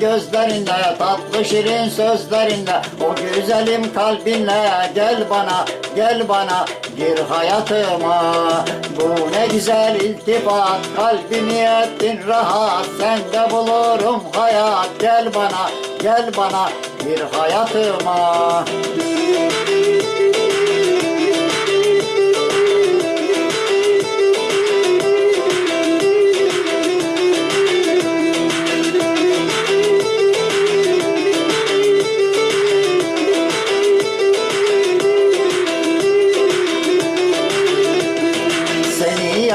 gözlerinle Tatlı şirin sözlerinle O güzelim kalbinle Gel bana gel bana Gir hayatıma. Bu ne güzel iltifat Kalbimi ettin rahat Sende bulurum hayat. Gel bana gel bana Gir hayatıma. Seni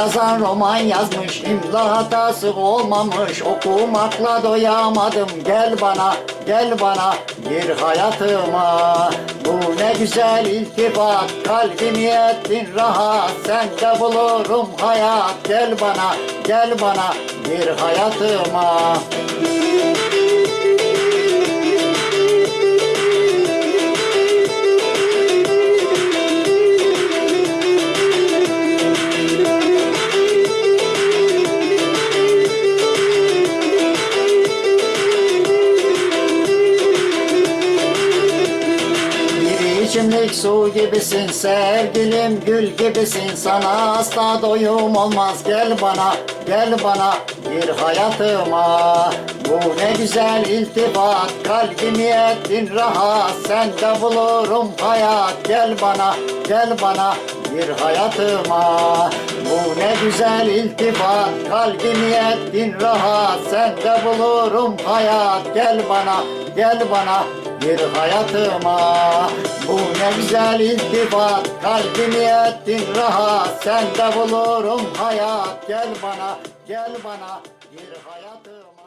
yazan roman yazmış imla hatası olmamış. Okumakla doyamadım. Gel bana gel bana Gir hayatıma. Bu ne güzel iltifat. Kalbimi ettin rahat. Sende bulurum hayat. Gel bana gel bana Gir hayatıma içimlik su gibisin sevgilim gül gibisin. Sana asla doyum olmaz. Gel bana gel bana gir hayatıma. Bu ne güzel iltifat kalbimi ettin rahat. Sende bulurum hayat. Gel bana gel bana gir hayatıma. Bu ne güzel iltifat kalbimi ettin rahat. Sende bulurum hayat. Gel bana gel bana Gir hayatıma. Bu ne güzel iltifat Kalbimi ettin rahat. Sende bulurum hayat Gel bana gel bana Gir hayatıma